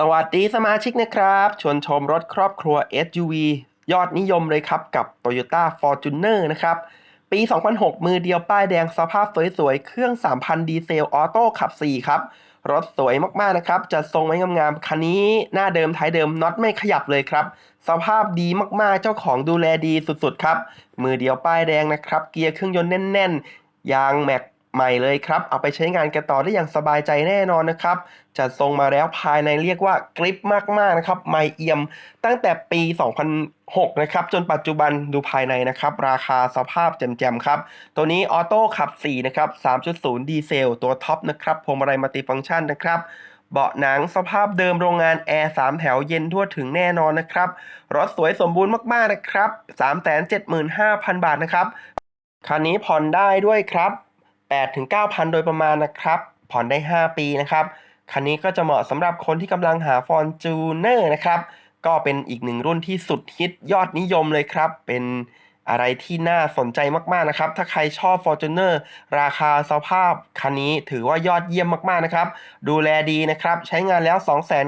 สวัสดีสมาชิกนะครับ ชวนชมรถครอบครัว SUV ยอดนิยมเลยครับ กับ Toyota Fortuner นะครับ ปี 2006 มือเดียวป้ายแดงสภาพสวยๆ เครื่อง 3,000 ดีเซลออโต้ขับ 4 ครับ รถสวยมากๆ นะครับ จัดทรงไว้งามๆ คันนี้หน้าเดิมท้ายเดิมน็อตไม่ขยับเลยครับ สภาพดีมากๆ เจ้าของดูแลดีสุดๆ ครับ มือเดียวป้ายแดงนะครับ เกียร์เครื่องยนต์แน่นๆ ยางแม็ก ใหม่เลยครับ เอาไปใช้งานกันต่อได้อย่างสบายใจแน่นอนนะครับ จัดทรงมาแล้วภายในเรียกว่ากริปมากๆนะครับ ไม่เอี่ยมตั้งแต่ปี 2006 นะครับ จนปัจจุบันดูภายในนะครับ ราคาสภาพแจ่มๆครับ ตัวนี้ออโต้ขับ 4 นะครับ 3.0 ดีเซล ตัวท็อปนะครับพวงมาลัยมัลติฟังก์ชันนะครับเบาะหนังสภาพเดิมโรงงานแอร์3แถวเย็นทั่วถึงแน่นอนนะครับ รถสวยสมบูรณ์มากๆนะครับ 375,000 บาทนะครับ คันนี้ผ่อนได้ด้วยครับ 8-9,000 โดยประมาณนะครับ ผ่อนได้ 5 ปีนะครับ คันนี้ก็จะเหมาะสำหรับคนที่กำลังหา Fortuner นะครับ ก็เป็นอีกหนึ่งรุ่นที่สุดฮิตยอดนิยมเลยครับ เป็นอะไรที่น่าสนใจมากๆนะครับ ถ้าใครชอบ Fortuner ราคาสภาพคันนี้ถือว่ายอดเยี่ยมมากๆนะครับ ดูแลดีนะครับ ใช้งานแล้ว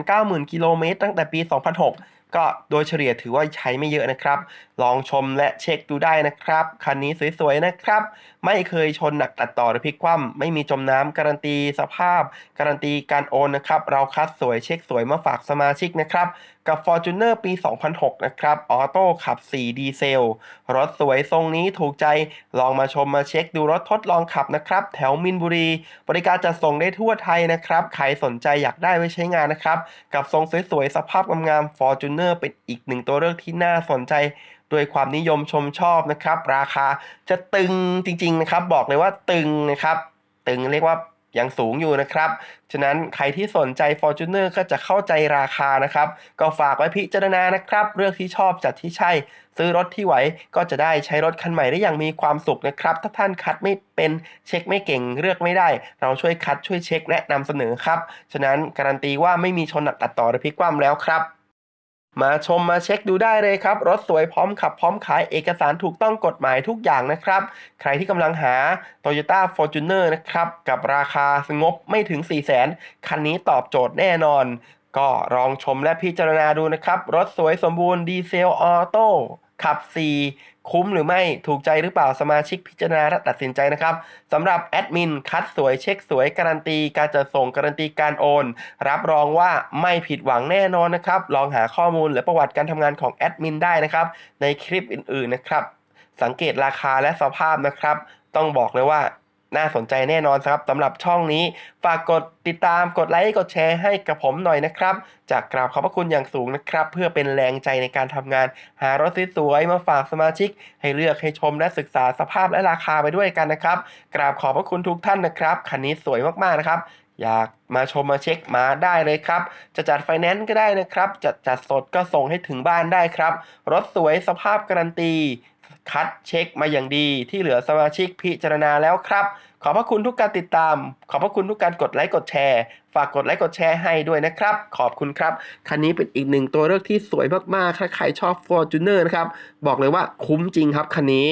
290,000 กิโลเมตรตั้งแต่ปี 2006 ก็โดยเฉลี่ยถือว่าใช้ไม่เยอะนะครับ ลองชมและเช็คดูได้นะครับ คันนี้สวยๆนะครับ ไม่เคยชนหนักตัดต่อหรือพลิกคว่ำไม่มีจมน้ำการันตีสภาพ การันตีการโอนนะครับ เราคัดสวยเช็คสวยมาฝากสมาชิกนะครับ กับ Fortuner ปี 2006 นะครับ ออโต้ขับ 4 ดีเซล รถสวยทรงนี้ถูกใจ ลองมาชมมาเช็คดูรถทดลองขับนะครับ แถวมินบุรี บริการจัดส่งได้ทั่วไทยนะครับ ใครสนใจอยากได้ไว้ใช้งานนะครับ กับทรงสวยๆ สภาพงามๆ Fortuner เป็นอีกหนึ่งตัวเลือกที่น่าสนใจด้วยความนิยมชมชอบนะครับ ราคาจะตึงจริงๆนะครับ บอกเลยว่าตึงนะครับ ตึงเรียกว่ายังสูงอยู่นะครับ ฉะนั้นใครที่สนใจ Fortuner ก็จะเข้าใจราคานะครับ ก็ฝากไว้พิจารณานะครับ เลือกที่ชอบจัดที่ใช่ ซื้อรถที่ไหวก็จะได้ใช้รถคันใหม่ได้อย่างมีความสุขนะครับ ถ้าท่านคัดไม่เป็นเช็คไม่เก่งเลือกไม่ได้ เราช่วยคัดช่วยเช็คแนะนำเสนอครับ ฉะนั้นการันตีว่าไม่มีชนหนักตัดต่อหรือพลิกคว่ำแล้วครับ มาชมมาเช็คดูได้เลยครับ รถสวยพร้อมขับพร้อมขายเอกสารถูกต้องกฎหมายทุกอย่างนะครับ ใครที่กำลังหา Toyota Fortuner นะครับ กับราคางบไม่ถึง 4 0 0 0 0นคันนี้ตอบโจทย์แน่นอน ก็ลองชมและพิจารณาดูนะครับ รถสวยสมบูรณ์ดีเซลออโต้ขับ 4 คุ้มหรือไม่ถูกใจหรือเปล่าสมาชิกพิจารณาและตัดสินใจนะครับสำหรับแอดมินคัดสวยเช็คสวยการันตี การจัดส่งการันตีการโอน รับรองว่าไม่ผิดหวังแน่นอนนะครับลองหาข้อมูลและประวัติการทำงานของแอดมินได้นะครับในคลิปอื่นๆนะครับสังเกตราคาและสภาพนะครับ ต้องบอกเลยว่า น่าสนใจแน่นอนครับสำหรับช่องนี้ ฝากกดติดตามกดไลค์กดแชร์ให้กับผมหน่อยนะครับ จากกราบขอบพระคุณอย่างสูงนะครับ เพื่อเป็นแรงใจในการทำงาน หารถสวยๆมาฝากสมาชิก ให้เลือกให้ชมและศึกษาสภาพและราคาไปด้วยกันนะครับ กราบขอบพระคุณทุกท่านนะครับคันนี้สวยมากๆนะครับอยากมาชมมาเช็คมาได้เลยครับ จะจัดไฟแนนซ์ก็ได้นะครับ จัดจัดสดก็ส่งให้ถึงบ้านได้ครับ รถสวยสภาพการันตี คัดเช็คมาอย่างดีที่เหลือสมาชิกพิจารณาแล้วครับ ขอบพระคุณทุกการติดตาม ขอบพระคุณทุกการกดไลค์กดแชร์ ฝากกดไลค์กดแชร์ให้ด้วยนะครับ ขอบคุณครับ คันนี้เป็นอีกหนึ่งตัวเลือกที่สวยมากๆถ้าใครชอบ Fortuner นะครับ บอกเลยว่าคุ้มจริงครับคันนี้